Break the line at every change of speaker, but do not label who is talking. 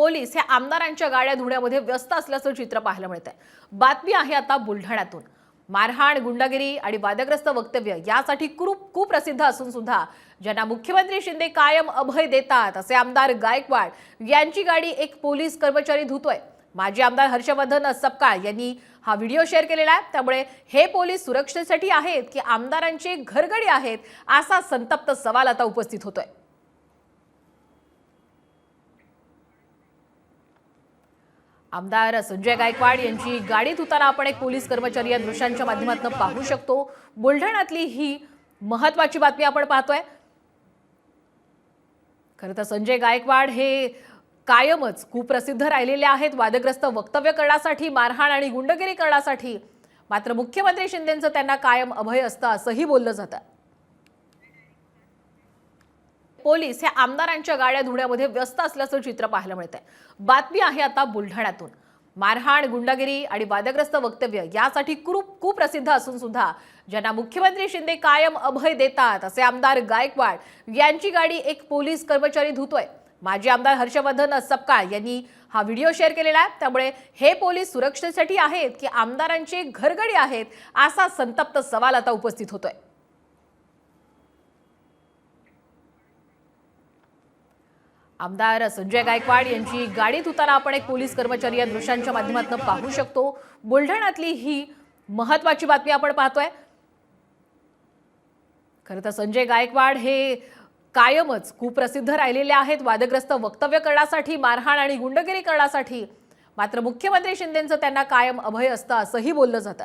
Police हे आमदारांच्या गाड्या धुण्यामध्ये व्यस्त असल्याचं चित्र पाहायला मिळत आहे बातमी आहे आता बुलढाण्यातून. मारहाण गुंडागिरी आणि वादग्रस्त वक्तव्य यासाठी खूप कुप्रसिद्ध असून सुद्धा ज्यांना मुख्यमंत्री शिंदे कायम अभय देतात असे आमदार गायकवाड यांची गाडी एक पोलीस कर्मचारी धुतोय. माजी आमदार हर्षवर्धन सपकाळ यांनी हा व्हिडिओ शेअर केलेला आहे. त्यामुळे हे पोलीस सुरक्षेसाठी आहेत की आमदारांचे घरगडी आहेत असा संतप्त सवाल आता उपस्थित होतोय. आमदार संजय गायकवाड यांची गाडी धुताना आपण एक पोलीस कर्मचारी या दृश्यांच्या माध्यमातून पाहू शकतो. बुलढाण्यातली ही महत्वाची बातमी आपण पाहतोय. खरं तर संजय गायकवाड हे कायमच कुप्रसिद्ध राहिलेले आहेत. वादग्रस्त वक्तव्य करण्यासाठी मारहाण आणि गुंडगिरी करण्यासाठी मात्र मुख्यमंत्री शिंदेचं त्यांना कायम अभय असतं असंही बोललं जातं. पोलीस हे आमदारांच्या गाड्या धुण्यामध्ये व्यस्त असल्याचं चित्र पाहायला मिळत आहे बातमी आहे आता बुलढाण्यातून. मारहाण गुंडागिरी आणि वादग्रस्त वक्तव्य यासाठी खूप कुप्रसिद्ध असून सुद्धा ज्यांना मुख्यमंत्री शिंदे कायम अभय देतात असे आमदार गायकवाड यांची गाडी एक पोलीस कर्मचारी धुतोय. माजी आमदार हर्षवर्धन सपकाळ यांनी हा व्हिडिओ शेअर केलेला आहे. त्यामुळे हे पोलीस सुरक्षेसाठी आहेत की आमदारांचे घरगडी आहेत असा संतप्त सवाल आता उपस्थित होतोय. आमदार संजय गायकवाड यांची गाडी धुताना आपण एक पोलीस कर्मचारी या दृश्यांच्या माध्यमातून पाहू शकतो. बुलढाण्यातली ही महत्वाची बातमी आपण पाहतोय. खरं तर संजय गायकवाड हे कायमच कुप्रसिद्ध राहिलेले आहेत. वादग्रस्त वक्तव्य करण्यासाठी मारहाण आणि गुंडगिरी करण्यासाठी मात्र मुख्यमंत्री शिंदेंचं त्यांना कायम अभय असतं असंही बोललं जातं.